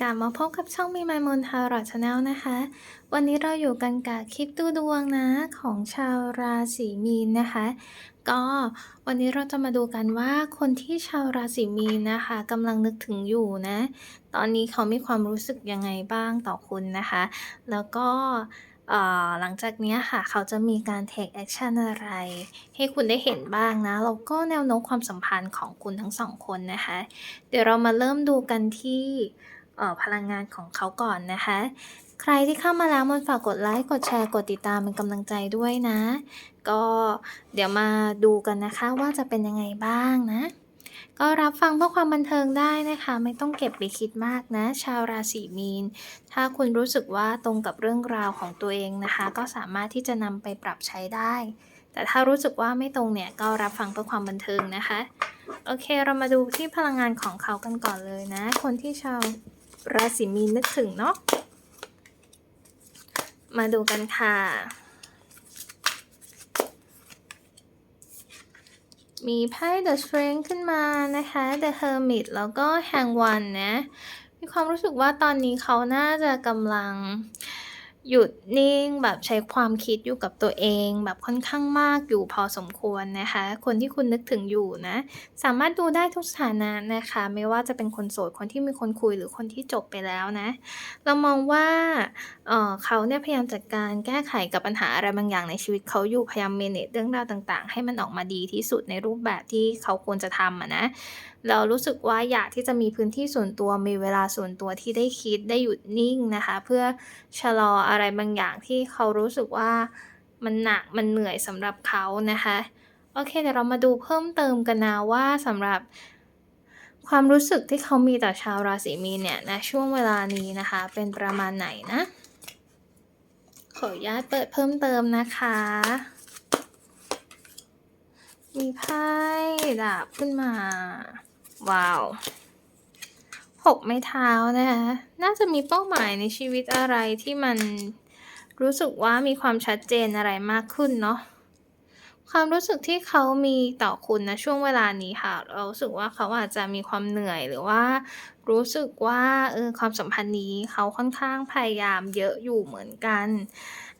กลับมาพบกับช่องมีไมมนทารอชาแนลนะคะ วันนี้เราอยู่กันกับคลิปดูดวงนะของชาวราศีมีนนะคะ ก็วันนี้เราจะมาดูกันว่าคนที่ชาวราศีมีนนะคะกำลังนึกถึงอยู่นะ ตอนนี้เขามีความรู้สึกยังไงบ้างต่อคุณนะคะ แล้วก็หลังจากนี้ค่ะเขาจะมีการ take action อะไร ให้คุณได้เห็นบ้างนะ แล้วก็แนวโน้มความสัมพันธ์ของคุณทั้งสองคนนะคะ เดี๋ยวเรามาเริ่มดูกันที่ พลังงานของเขาก่อนนะคะ ใครที่เข้ามาแล้วมันฝากกดไลค์กดแชร์กดติดตามเป็นกำลังใจด้วยนะ ก็เดี๋ยวมาดูกันนะคะว่าจะเป็นยังไงบ้างนะ ก็รับฟังเพื่อความบันเทิงได้นะคะ ไม่ต้องเก็บไปคิดมากนะ ชาวราศีมีน ถ้าคุณรู้สึกว่าตรงกับเรื่องราวของตัวเองนะคะ ก็สามารถที่จะนำไปปรับใช้ได้แต่ถ้ารู้สึกว่าไม่ตรงเนี่ยก็รับฟังเพื่อความบันเทิงนะคะ โอเคเรามาดูที่พลังงานของเขากันก่อนเลยนะ คนที่ชาว ราศีมีนนึกถึงเนาะ มาดูกันค่ะ มีไพ่ The Strength ขึ้นมานะคะ The Hermit แล้วก็ Hang One นะ มีความรู้สึกว่าตอนนี้เขาน่าจะกำลัง หยุดนิ่งแบบใช้ความคิดอยู่กับตัวเอง แบบค่อนข้างมากอยู่พอสมควรนะคะ คนที่คุณนึกถึงอยู่นะ สามารถดูได้ทุกสถานะนะคะ ไม่ว่าจะเป็นคนโสดคนที่มีคนคุยหรือคนที่จบไปแล้วนะ เรามองว่าเออเขาเนี่ยพยายามจัดการแก้ไขกับปัญหาอะไรบางอย่างในชีวิตเขาอยู่พยายาม manage เรื่องราวต่าง ๆ ให้มันออกมาดีที่สุดในรูปแบบที่เขาควรจะทำะนะเรารู้สึกว่าอยากที่จะมีพื้นที่ส่วนตัวมีเวลาส่วนตัวที่ได้คิดได้หยุดนิ่งนะคะ เพื่อชะลออะไรบางอย่างที่เขารู้สึกว่ามันหนักมันเหนื่อยสำหรับเขานะคะโอเคเดี๋ยวเรามาดูเพิ่มเติมกันนะว่าสำหรับความรู้สึกที่เขามีต่อชาวราศีมีนเนี่ยณช่วงเวลานี้นะคะ เป็นประมาณไหนนะ ขออนุญาตเปิดเพิ่มเติมนะคะ มีไพ่ดาบขึ้นมา ว้าวหกไม้เท้านะคะน่าจะมีเป้าหมายในชีวิตอะไรที่มันรู้สึกว่ามีความชัดเจนอะไรมากขึ้นเนาะความรู้สึกที่เขามีต่อคุณนะช่วงเวลานี้ค่ะ เรารู้สึกว่าเขาอาจจะมีความเหนื่อยหรือว่า รู้สึกว่าเออความสัมพันธ์นี้เขาค่อนข้างพยายามเยอะอยู่เหมือนกัน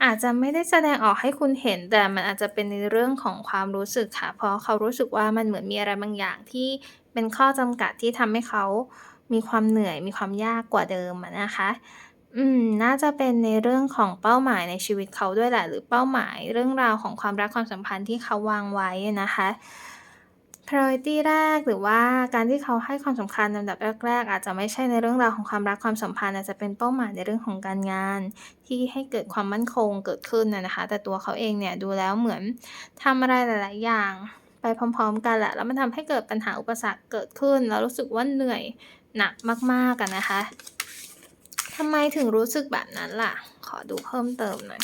อาจจะไม่ได้แสดงออกให้คุณเห็น แต่มันอาจจะเป็นในเรื่องของความรู้สึกค่ะ เพราะเขารู้สึกว่ามันเหมือนมีอะไรบางอย่างที่เป็นข้อจำกัดที่ทำให้เขามีความเหนื่อยมีความยากกว่าเดิมนะคะ อืม น่าจะเป็นในเรื่องของเป้าหมายในชีวิตเขาด้วยแหละ หรือเป้าหมายเรื่องราวของความรักความสัมพันธ์ที่เขาวางไว้นะคะ priority แรก หรือว่าการที่เขาให้ความสำคัญลำดับแรก ๆ อาจจะไม่ใช่ในเรื่องราวของความรักความสัมพันธ์อาจจะเป็นเป้าหมายในเรื่องของการงาน ที่ให้เกิดความมั่นคงเกิดขึ้นนะคะ แต่ตัวเขาเองเนี่ยดูแล้วเหมือนทำอะไรหลาย ๆ อย่าง ไปพร้อม ๆ กันแหละแล้วมันทำให้เกิดปัญหาอุปสรรคเกิดขึ้น แล้วรู้สึกว่าเหนื่อยหนักมากๆอะนะคะทำไมถึงรู้สึกแบบนั้นล่ะ ขอดูเพิ่มเติมหน่อย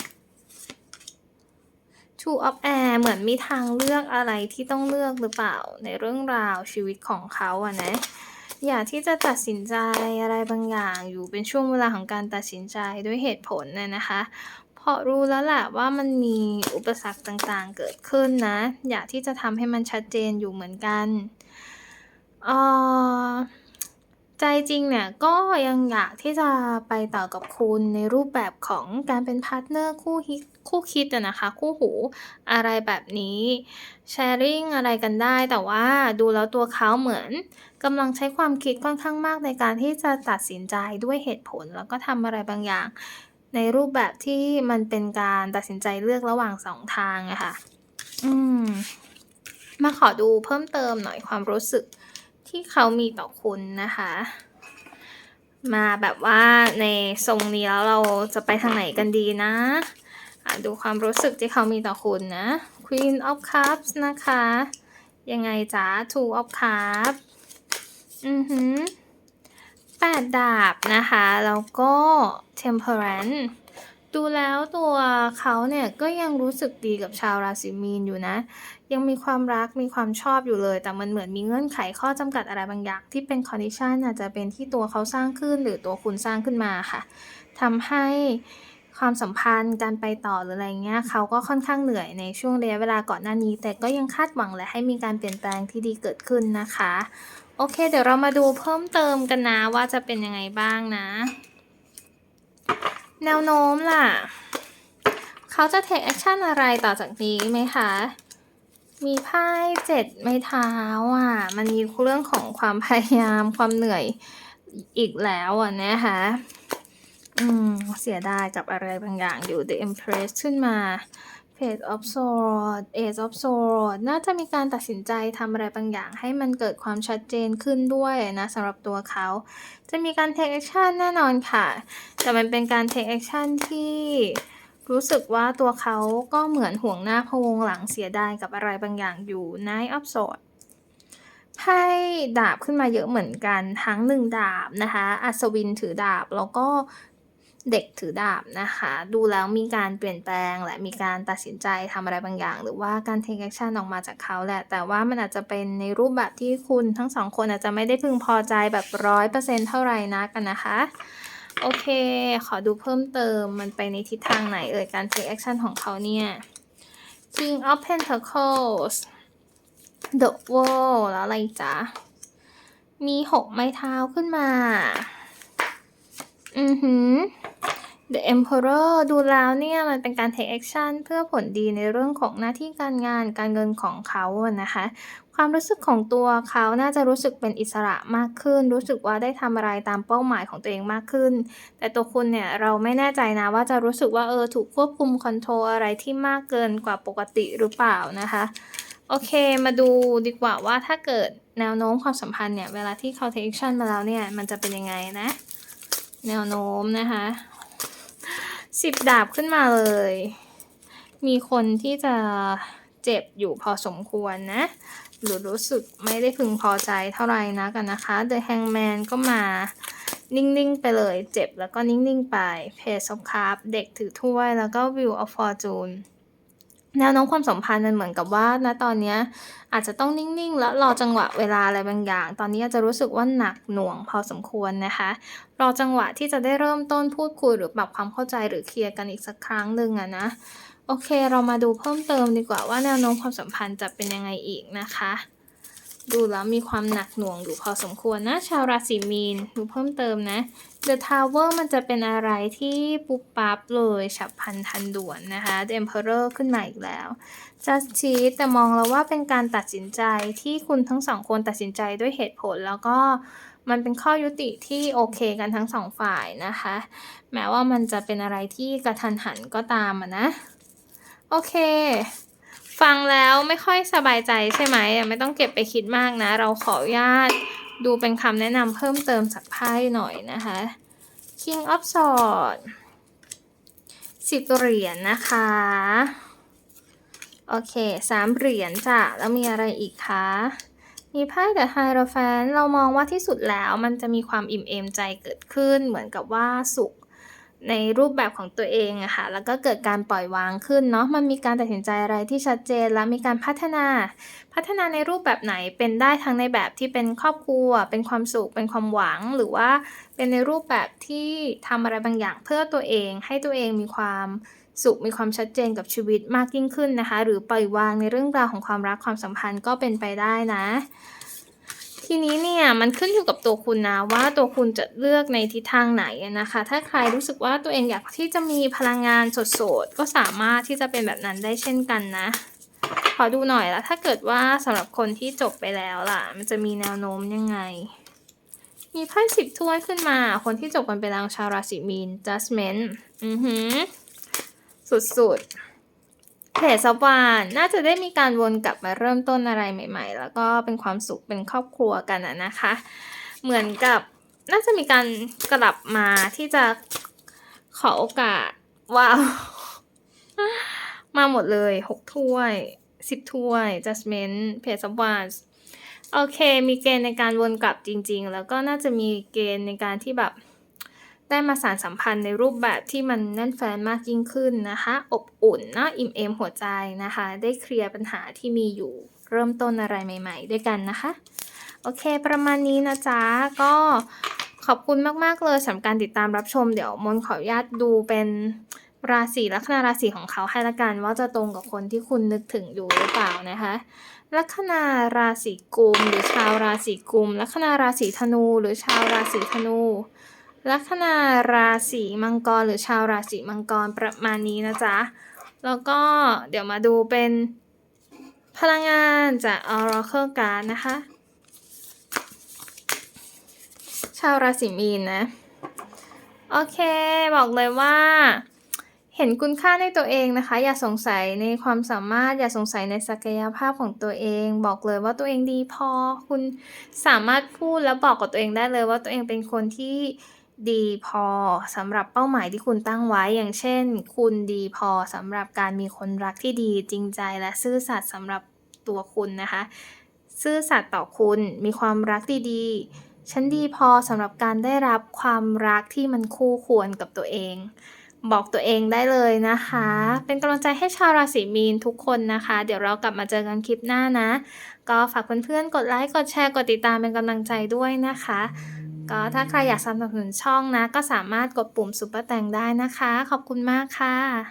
Two of Air เหมือนมีทางเลือกอะไรที่ต้องเลือกหรือเปล่าในเรื่องราวชีวิตของเขาอะนะ อยากที่จะตัดสินใจอะไรบางอย่างอยู่เป็นช่วงเวลาของการตัดสินใจด้วยเหตุผลน่ะนะคะเพราะรู้แล้วแหละว่ามันมีอุปสรรคต่างๆเกิดขึ้นนะ อยากที่จะทำให้มันชัดเจนอยู่เหมือนกันอ่อ ใจจริงเนี่ยก็ยังอยากที่จะไปต่อกับคุณในรูปแบบของการเป็นพาร์ตเนอร์คู่ฮิคู่คิดนะคะ คู่หูอะไรแบบนี้ sharing อะไรกันได้ แต่ว่าดูแล้วตัวเขาเหมือนกำลังใช้ความคิดค่อนข้างมากในการที่จะตัดสินใจด้วยเหตุผล แล้วก็ทำอะไรบางอย่าง ในรูปแบบที่มันเป็นการตัดสินใจเลือกระหว่างสองทางอะค่ะอืมมาขอดูเพิ่มเติมหน่อยความรู้สึก ที่เขามีต่อคุณนะคะ มาแบบว่าในทรงนี้แล้วเราจะไปทางไหนกันดีนะดูความรู้สึกที่เขามีต่อคุณนะ Queen of Cups นะคะ ยังไงจ๊ะ Two of Cups อือหือแปดดาบนะคะ แล้วก็ Temperance ดูแล้วตัวเขาเนี่ยก็ยังรู้สึกดีกับชาวราศีมีนอยู่นะ ยังมีความรักมีความชอบอยู่เลย แต่มันเหมือนมีเงื่อนไขข้อจำกัดอะไรบางอย่าง ที่เป็น condition อาจจะเป็นที่ตัวเขาสร้างขึ้น หรือตัวคุณสร้างขึ้นมาค่ะทำให้ความสัมพันธ์การไปต่อหรืออะไรเงี้ยเขาก็ค่อนข้างเหนื่อยในช่วงระยะเวลาก่อนหน้านี้ แต่ก็ยังคาดหวังและให้มีการเปลี่ยนแปลงที่ดีเกิดขึ้นนะคะ โอเค เดี๋ยวเรามาดูเพิ่มเติมกันนะว่าจะเป็นยังไงบ้างนะ แนวโน้มล่ะ เขาจะ take action อะไรต่อจากนี้ไหมคะ มีไพ่เจ็ดไม้เท้าอะ มันมีเรื่องของความพยายามความเหนื่อยอีกแล้วอะนะคะ อืม เสียดายกับอะไรบางอย่างอยู่ The Empress ขึ้นมา Page of Swords Ace of Swords น่าจะมีการตัดสินใจทำอะไรบางอย่าง ให้มันเกิดความชัดเจนขึ้นด้วยนะสำหรับตัวเขา จะมีการ take action แน่นอนค่ะ แต่มันเป็นการ take action ที่ รู้สึกว่าตัวเขาก็เหมือนห่วงหน้าพวงหลังเสียดายกับอะไรบางอย่างอยู่ Knight of Swords ไพ่ดาบขึ้นมาเยอะเหมือนกัน ทั้งหนึ่งดาบนะคะ อัศวินถือดาบแล้วก็เด็กถือดาบนะคะ ดูแล้วมีการเปลี่ยนแปลงและมีการตัดสินใจทำอะไรบางอย่าง หรือว่าการ take action ออกมาจากเขาแหละ แต่ว่ามันอาจจะเป็นในรูปแบบที่คุณทั้งสองคนอาจจะไม่ได้พึงพอใจแบบร้อยเปอร์เซ็นเท่าไหร่นักกันนะคะ โอเค ขอดูเพิ่มเติมมันไปในทิศทางไหนเอ่ยการ take action ของเขาเนี่ย King of Pentacles The World แล้วอะไรจ๊ะ มีหกไม้เท้าขึ้นมา อือหือ The Emperor ดูแล้วเนี่ย มันเป็นการ take action เพื่อผลดีในเรื่องของหน้าที่การงานการเงินของเขานะคะ ความรู้สึกของตัวเขาน่าจะรู้สึกเป็นอิสระมากขึ้น รู้สึกว่าได้ทำอะไรตามเป้าหมายของตัวเองมากขึ้น แต่ตัวคุณเนี่ยเราไม่แน่ใจนะว่าจะรู้สึกว่าเออถูกควบคุมคอนโทรลอะไรที่มากเกินกว่าปกติหรือเปล่านะคะ โอเคมาดูดีกว่าว่าถ้าเกิดแนวโน้มความสัมพันธ์เนี่ยเวลาที่เขา take action มาแล้วเนี่ยมันจะเป็นยังไงนะ แนวโน้มนะคะสิบดาบขึ้นมาเลย มีคนที่จะเจ็บอยู่พอสมควรนะ หรือรู้สึกไม่ได้พึงพอใจเท่าไหร่นะกันนะคะ The Hangman ก็มานิ่ง ๆ ไปเลย เจ็บแล้วก็นิ่ง ๆ ไป Page of Cups เด็กถือถ้วย แล้วก็ Wheel of Fortune แนวโน้มความสัมพันธ์มันเหมือนกับว่าณตอนนี้อาจจะต้องนิ่ง ๆ แล้วรอจังหวะเวลาอะไรบางอย่าง ตอนนี้อาจจะรู้สึกว่าหนักหน่วงพอสมควรนะคะ รอจังหวะที่จะได้เริ่มต้นพูดคุยหรือปรับความเข้าใจหรือเคลียร์กันอีกสักครั้งหนึ่งอะนะ โอเค เรามาดูเพิ่มเติมดีกว่าว่าแนวโน้มความสัมพันธ์จะเป็นยังไงอีกนะคะ ดูแล้วมีความหนักหน่วงอยู่พอสมควรนะ ชาวราศีมีนดูเพิ่มเติมนะ The Tower มันจะเป็นอะไรที่ปุ๊บปั๊บเลยฉับพลันทันด่วนนะคะ The Emperor ขึ้นมาอีกแล้ว Justice แต่มองแล้วว่าเป็นการตัดสินใจที่คุณทั้งสองคนตัดสินใจด้วยเหตุผลแล้วก็มันเป็นข้อยุติที่โอเคกันทั้งสองฝ่ายนะคะ แม้ว่ามันจะเป็นอะไรที่กระทันหันก็ตามนะ โอเค ฟังแล้วไม่ค่อยสบายใจใช่ไหมไม่ต้องเก็บไปคิดมากนะ เราขออนุญาตดูเป็นคำแนะนำเพิ่มเติมจากไพ่หน่อยนะคะ King of Swords สิบเหรียญนะคะ โอเคสามเหรียญจ้ะ แล้วมีอะไรอีกคะมีไพ่ The Hierophant เรามองว่าที่สุดแล้วมันจะมีความอิ่มเอมใจเกิดขึ้นเหมือนกับว่าสุข ในรูปแบบของตัวเองอะค่ะแล้วก็เกิดการปล่อยวางขึ้นเนาะมันมีการตัดสินใจอะไรที่ชัดเจน และมีการพัฒนา พัฒนาในรูปแบบไหนเป็นได้ทั้งในแบบที่เป็นครอบครัว เป็นความสุขเป็นความหวัง หรือว่าเป็นในรูปแบบที่ทำอะไรบางอย่างเพื่อตัวเอง ให้ตัวเองมีความสุขมีความชัดเจนกับชีวิตมากยิ่งขึ้นนะคะ หรือปล่อยวางในเรื่องราวของความรักความสัมพันธ์ก็เป็นไปได้นะ ทีนี้เนี่ยมันขึ้นอยู่กับตัวคุณนะว่าตัวคุณจะเลือกในทิศทางไหนนะคะ ถ้าใครรู้สึกว่าตัวเองอยากที่จะมีพลังงานสดๆก็สามารถที่จะเป็นแบบนั้นได้เช่นกันนะ ขอดูหน่อยแล้วถ้าเกิดว่าสำหรับคนที่จบไปแล้วล่ะ มันจะมีแนวโน้มยังไง มีไพ่สิบถ้วยขึ้นมา คนที่จบกันไปแล้วชาวราศีมีน judgment อือหือสุดๆ เพจสวานน่าจะได้มีการวนกลับมาเริ่มต้นอะไรใหม่ ๆ แล้วก็เป็นความสุขเป็นครอบครัวกันอะนะคะ เหมือนกับน่าจะมีการกลับมาที่จะขอโอกาสว้าวมาหมดเลยหกถ้วยสิบถ้วย Jasmine เพจสวานโอเค มีเกณฑ์ในการวนกลับจริง ๆ แล้วก็น่าจะมีเกณฑ์ในการที่แบบ ได้มาสารสัมพันธ์ในรูปแบบที่มันแน่นแฟนมากยิ่งขึ้นนะคะ อบอุ่นเนาะอิ่มเอมหัวใจนะคะ ได้เคลียร์ปัญหาที่มีอยู่ เริ่มต้นอะไรใหม่ ๆ ด้วยกันนะคะ โอเค ประมาณนี้นะจ๊ะ ก็ขอบคุณมากๆเลยสำหรับการติดตามรับชม เดี๋ยวมนขออนุญาตดูเป็นราศีลัคนาราศีของเขาให้ละกันว่าจะตรงกับคนที่คุณนึกถึงอยู่หรือเปล่านะคะ ลัคนาราศีกุมหรือชาวราศีกุมลัคนาราศีธนูหรือชาวราศีธนู ลัคนาราศีมังกรหรือชาวราศีมังกรประมาณนี้นะจ๊ะ แล้วก็เดี๋ยวมาดูเป็นพลังงานจาก Oracle Card นะคะ ชาวราศีมีนนะ โอเค บอกเลยว่า เห็นคุณค่าในตัวเองนะคะ อย่าสงสัยในความสามารถ อย่าสงสัยในศักยภาพของตัวเอง บอกเลยว่าตัวเองดีพอ คุณสามารถพูดแล้วบอกกับตัวเองได้เลยว่าตัวเองเป็นคนที่ ดีพอสำหรับเป้าหมายที่คุณตั้งไว้ อย่างเช่น คุณดีพอสำหรับการมีคนรักที่ดีจริงใจและซื่อสัตย์สำหรับตัวคุณนะคะ ซื่อสัตย์ต่อคุณมีความรักดีๆฉันดีพอสำหรับการได้รับความรักที่มันคู่ควรกับตัวเอง บอกตัวเองได้เลยนะคะ เป็นกำลังใจให้ชาวราศีมีนทุกคนนะคะ เดี๋ยวเรากลับมาเจอกันคลิปหน้านะ ก็ฝากเพื่อนๆกดไลค์กดแชร์กดติดตามเป็นกำลังใจด้วยนะคะ ก็ถ้าใครอยากสนับสนุนช่องนะ ก็สามารถกดปุ่มซุปเปอร์แตงได้นะคะ ขอบคุณมากค่ะ